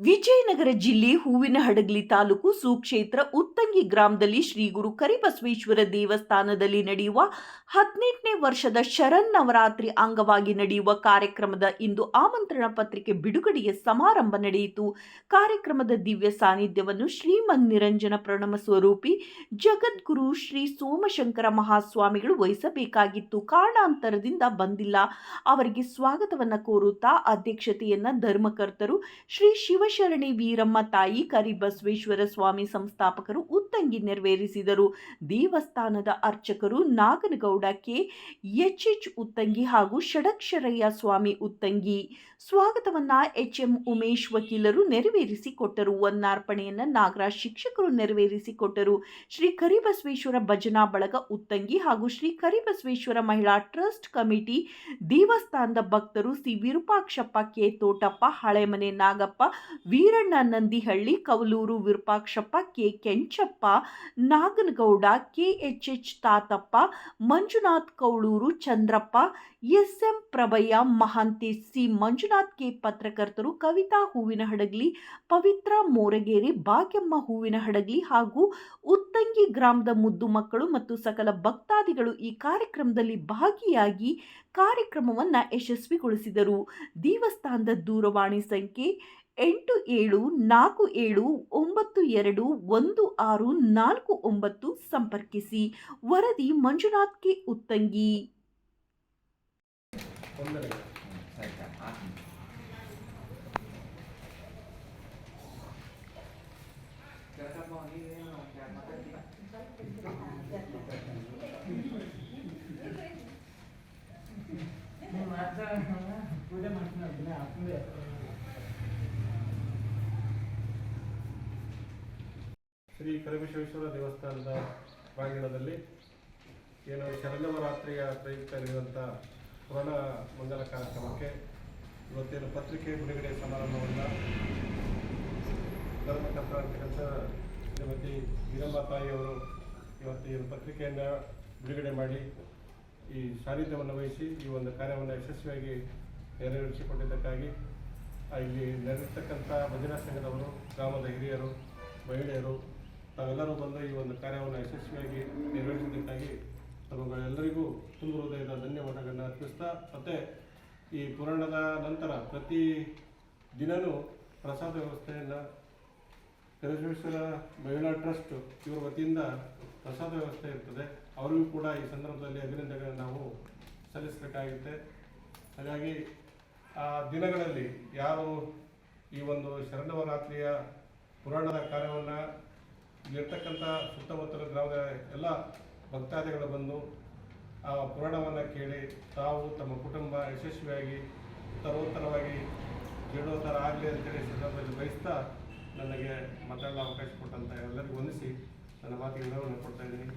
ವಿಜಯನಗರ ಜಿಲ್ಲೆ ಹೂವಿನ ಹಡಗಲಿ ತಾಲೂಕು ಸುಕ್ಷೇತ್ರ ಉತ್ತಂಗಿ ಗ್ರಾಮದಲ್ಲಿ ಶ್ರೀ ಗುರು ಕರಿಬಸವೇಶ್ವರ ದೇವಸ್ಥಾನದಲ್ಲಿ ನಡೆಯುವ ಹದಿನೆಂಟನೇ ವರ್ಷದ ಶರನ್ನವರಾತ್ರಿ ಅಂಗವಾಗಿ ನಡೆಯುವ ಕಾರ್ಯಕ್ರಮದ ಇಂದು ಆಮಂತ್ರಣ ಪತ್ರಿಕೆ ಬಿಡುಗಡೆಯ ಸಮಾರಂಭ ನಡೆಯಿತು. ಕಾರ್ಯಕ್ರಮದ ದಿವ್ಯ ಸಾನ್ನಿಧ್ಯವನ್ನು ಶ್ರೀಮನ್ ನಿರಂಜನ ಪ್ರಣಮ ಸ್ವರೂಪಿ ಜಗದ್ಗುರು ಶ್ರೀ ಸೋಮಶಂಕರ ಮಹಾಸ್ವಾಮಿಗಳು ವಹಿಸಬೇಕಾಗಿತ್ತು. ಕಾರಣಾಂತರದಿಂದ ಬಂದಿಲ್ಲ. ಅವರಿಗೆ ಸ್ವಾಗತವನ್ನು ಕೋರುತ್ತಾ ಅಧ್ಯಕ್ಷತೆಯನ್ನು ಧರ್ಮಕರ್ತರು ಶ್ರೀ ಶಿವಶರಣಿ ವೀರಮ್ಮ ತಾಯಿ ಕರಿಬಸವೇಶ್ವರ ಸ್ವಾಮಿ ಸಂಸ್ಥಾಪಕರು ಉತ್ತಂಗಿ ನೆರವೇರಿಸಿದರು. ದೇವಸ್ಥಾನದ ಅರ್ಚಕರು Naganagouda K. H. H. Uttangi ಹಾಗೂ ಷಡಕ್ಷರಯ್ಯ ಸ್ವಾಮಿ ಉತ್ತಂಗಿ. ಸ್ವಾಗತವನ್ನ ಎಚ್ ಎಂ ಉಮೇಶ್ ವಕೀಲರು ನೆರವೇರಿಸಿ ಕೊಟ್ಟರು ವನ್ನಾರ್ಪಣೆಯನ್ನು ನಾಗರಾಜ್ ಶಿಕ್ಷಕರು ನೆರವೇರಿಸಿಕೊಟ್ಟರು. ಶ್ರೀ ಕರಿಬಸವೇಶ್ವರ ಭಜನಾ ಬಳಗ ಉತ್ತಂಗಿ ಹಾಗೂ ಶ್ರೀ ಕರಿಬಸವೇಶ್ವರ ಮಹಿಳಾ ಟ್ರಸ್ಟ್ ಕಮಿಟಿ ದೇವಸ್ಥಾನದ ಭಕ್ತರು C. Virupakshappa K. Thotappa, Halemane Nagappa Veeranna Nandihalli Kavaluru Virupakshappa, K. Kenchappa, Naganagouda, K. H. H. Tatappa, Manjunath Kowluru, Chandrappa, S. M. Prabhayya, Mahantesh C. Manjunath, K. ಪತ್ರಕರ್ತರು, ಕವಿತಾ ಹೂವಿನ ಹಡಗಲಿ ಪವಿತ್ರ ಮೋರಗೇರಿ, ಭಾಗ್ಯಮ್ಮ ಹೂವಿನ ಹಡಗಲಿ ಹಾಗೂ ಉತ್ತಂಗಿ ಗ್ರಾಮದ ಮುದ್ದು ಮಕ್ಕಳು ಮತ್ತು ಸಕಲ ಭಕ್ತಾದಿಗಳು ಈ ಕಾರ್ಯಕ್ರಮದಲ್ಲಿ ಭಾಗಿಯಾಗಿ ಕಾರ್ಯಕ್ರಮವನ್ನು ಯಶಸ್ವಿಗೊಳಿಸಿದರು. ದೇವಸ್ಥಾನದ ದೂರವಾಣಿ ಸಂಖ್ಯೆ ಎಂಟು ಏಳು, ನಾಲ್ಕು ಏಳು, ಒಂಬತ್ತು ಎರಡು, ಒಂದು ಆರು, ನಾಲ್ಕು ಒಂಬತ್ತು ಸಂಪರ್ಕಿಸಿ. ವರದಿ ಮಂಜುನಾಥ್ ಕೆ ಉತ್ತಂಗಿ ಶ್ರೀ ಕರಿಮಶೇಶ್ವರ ದೇವಸ್ಥಾನದ ಪ್ರಾಂಗಣದಲ್ಲಿ ಏನು ಶರಣವರಾತ್ರಿಯ ಪ್ರಯುಕ್ತ ನಡೆಯುವಂಥ ಪುರಾಣ ಮಂಗಲ ಕಾರ್ಯಕ್ರಮಕ್ಕೆ ಇವತ್ತೇನು ಪತ್ರಿಕೆ ಬಿಡುಗಡೆ ಸಮಾರಂಭವನ್ನು ಅಂತಕ್ಕಂಥ ಶ್ರೀಮತಿ ವೀರಮ್ಮ ತಾಯಿಯವರು ಇವತ್ತಿನ ಪತ್ರಿಕೆಯನ್ನು ಬಿಡುಗಡೆ ಮಾಡಿ ಈ ಸಾನ್ನಿಧ್ಯವನ್ನು ವಹಿಸಿ ಈ ಒಂದು ಕಾರ್ಯವನ್ನು ಯಶಸ್ವಿಯಾಗಿ ನೆರವೇರಿಸಿಕೊಟ್ಟಿದ್ದಕ್ಕಾಗಿ ಆ, ಇಲ್ಲಿ ನೆರೆದಿರ್ತಕ್ಕಂಥ ಭಜನಾ ಸಂಘದವರು ಗ್ರಾಮದ ಹಿರಿಯರು ಮಹಿಳೆಯರು ತಾವೆಲ್ಲರೂ ಬಂದು ಈ ಒಂದು ಕಾರ್ಯವನ್ನು ಯಶಸ್ವಿಯಾಗಿ ನೆರವೇರಿಸಿದ್ದಕ್ಕಾಗಿ ತಮಗೆಲ್ಲರಿಗೂ ತುಂಬ ಹೃದಯದ ಧನ್ಯವಾದಗಳನ್ನು ಅರ್ಪಿಸ್ತಾ, ಮತ್ತು ಈ ಪುರಾಣದ ನಂತರ ಪ್ರತಿ ದಿನವೂ ಪ್ರಸಾದ ವ್ಯವಸ್ಥೆಯನ್ನು ಕರಿಬಸವೇಶ್ವರ ಮಹಿಳಾ ಟ್ರಸ್ಟ್ ಇವರ ವತಿಯಿಂದ ಪ್ರಸಾದ ವ್ಯವಸ್ಥೆ ಇರ್ತದೆ. ಅವರಿಗೂ ಕೂಡ ಈ ಸಂದರ್ಭದಲ್ಲಿ ಅಭಿನಂದನೆಗಳನ್ನು ನಾವು ಸಲ್ಲಿಸಬೇಕಾಗುತ್ತೆ. ಹಾಗಾಗಿ ಆ ದಿನಗಳಲ್ಲಿ ಯಾರು ಈ ಒಂದು ಶರಣವರಾತ್ರಿಯ ಪುರಾಣದ ಕಾರ್ಯವನ್ನು ಇಲ್ಲಿರ್ತಕ್ಕಂಥ ಸುತ್ತಮುತ್ತಲ ಗ್ರಾಮದ ಎಲ್ಲ ಭಕ್ತಾದಿಗಳು ಬಂದು ಆ ಪುರಾಣವನ್ನು ಕೇಳಿ ತಾವು ತಮ್ಮ ಕುಟುಂಬ ಯಶಸ್ವಿಯಾಗಿ ಉತ್ತರೋತ್ತರವಾಗಿ ಜೀರ್ಣೋತ್ತರ ಆಗಲಿ ಅಂತೇಳಿ ಸಂದರ್ಭದಲ್ಲಿ ಬಯಸ್ತಾ ನನಗೆ ಮಾತಾಡಲು ಅವಕಾಶ ಕೊಟ್ಟಂತ ಎಲ್ಲರಿಗೂ ವಂದಿಸಿ ನನ್ನ ಮಾತಿಗೆ ವಿವರವನ್ನು ಕೊಡ್ತಾ ಇದ್ದೀನಿ.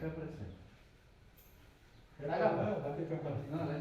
acá presente. Haga, haga, haga. No, la